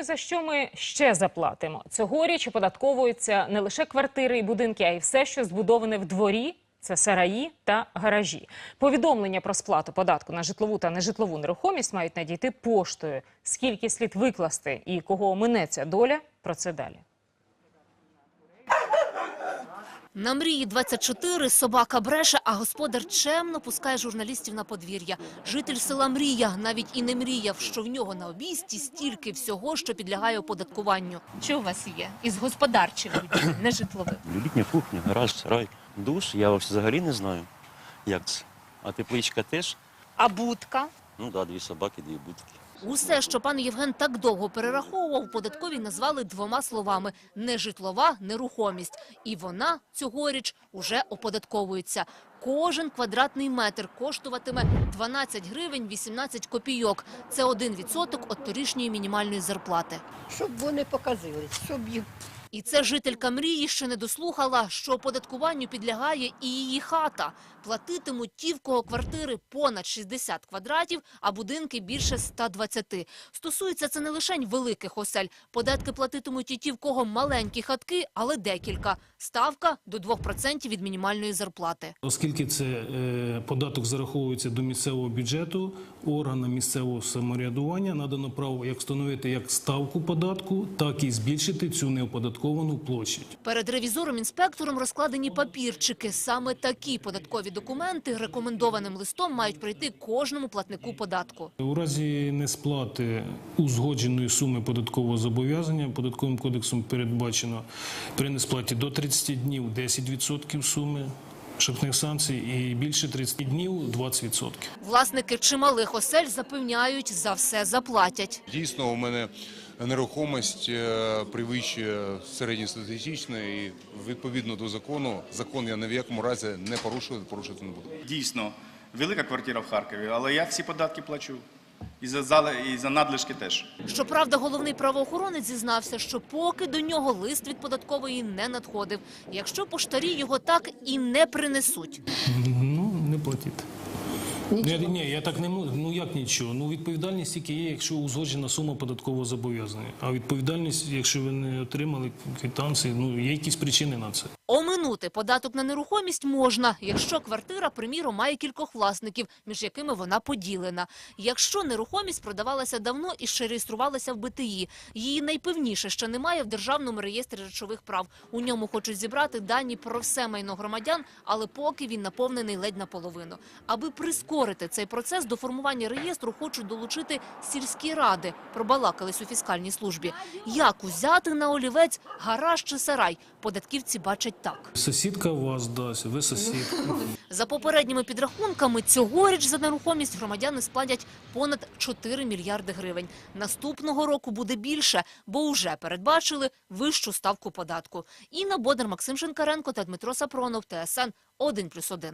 І за що ми ще заплатимо? Цьогоріч оподатковуються не лише квартири і будинки, а й все, що збудоване в дворі. Це сараї та гаражі. Повідомлення про сплату податку на житлову та нежитлову нерухомість мають надійти поштою. Скільки слід викласти і кого оминеться доля? Про це далі. На мрії 24 собака бреше, а господар чемно пускає журналістів на подвір'я. Житель села Мрія навіть і не мріяв, що в нього на обійсті стільки всього, що підлягає оподаткуванню. Що у вас є із господарчих не житлових? Літня кухня, гараж, сарай, душ. Я взагалі не знаю, як це. А тепличка теж. А будка? Ну да, дві собаки, дві будки. Усе, що пан Євген так довго перераховував, податкові назвали двома словами – нежитлова нерухомість. І вона цьогоріч уже оподатковується. Кожен квадратний метр коштуватиме 12 гривень 18 копійок. Це 1% від торішньої мінімальної зарплати. щоб вони показились, щоб їх І це жителька мрії ще не дослухала, що оподаткуванню підлягає і її хата. Платитимуть ті, в кого квартири понад 60 квадратів, а будинки більше 120. Стосується це не лише великих осель. Податки платитимуть і ті, в кого маленькі хатки, але декілька. Ставка до 2% від мінімальної зарплати. Оскільки це е, податок зараховується до місцевого бюджету, органам місцевого самоврядування надано право як встановити як ставку податку, так і збільшити цю неоподатковану площадь. Перед ревізором-інспектором розкладені папірчики. Саме такі податкові документи рекомендованим листом мають пройти кожному платнику податку. У разі несплати узгодженої суми податкового зобов'язання податковим кодексом передбачено при несплаті до 30 днів 10% суми штрафних санкцій і більше 30 днів 20%. Власники чималих осель запевняють, за все заплатять. Дійсно, у мене нерухомість е, перевищує середньостатистичне і відповідно до закону, закон я ні в якому разі не порушую, порушувати не буду. Дійсно, велика квартира в Харкові, але я всі податки плачу. І за, зали- і за надлишки теж. Щоправда, головний правоохоронець зізнався, що поки до нього лист від податкової не надходив. Якщо поштарі його так і не принесуть. Ну, не платіть. Ні, ні, я так не можу. Ну як нічого? Ну відповідальність тільки є, якщо узгоджена сума податкового зобов'язання. А відповідальність, якщо ви не отримали квитанції, ну є якісь причини на це. Оминути податок на нерухомість можна, якщо квартира, приміром, має кількох власників, між якими вона поділена. Якщо нерухомість продавалася давно і ще реєструвалася в БТІ, її найпевніше ще немає в державному реєстрі речових прав. У ньому хочуть зібрати дані про все майно громадян, але поки він наповнений ледь наполовину. Аби прискорити цей процес, до формування реєстру хочуть долучити сільські ради. Пробалакались у фіскальній службі. Як узяти на олівець гараж чи сарай? Податківці бачать так. Сусідка вас дасть, ви сусід. За попередніми підрахунками, цьогоріч за нерухомість громадяни сплатять понад 4 мільярди гривень. Наступного року буде більше, бо вже передбачили вищу ставку податку. Інна Бодар, Максим Шинкаренко та Дмитро Сапронов, ТСН 1+,1.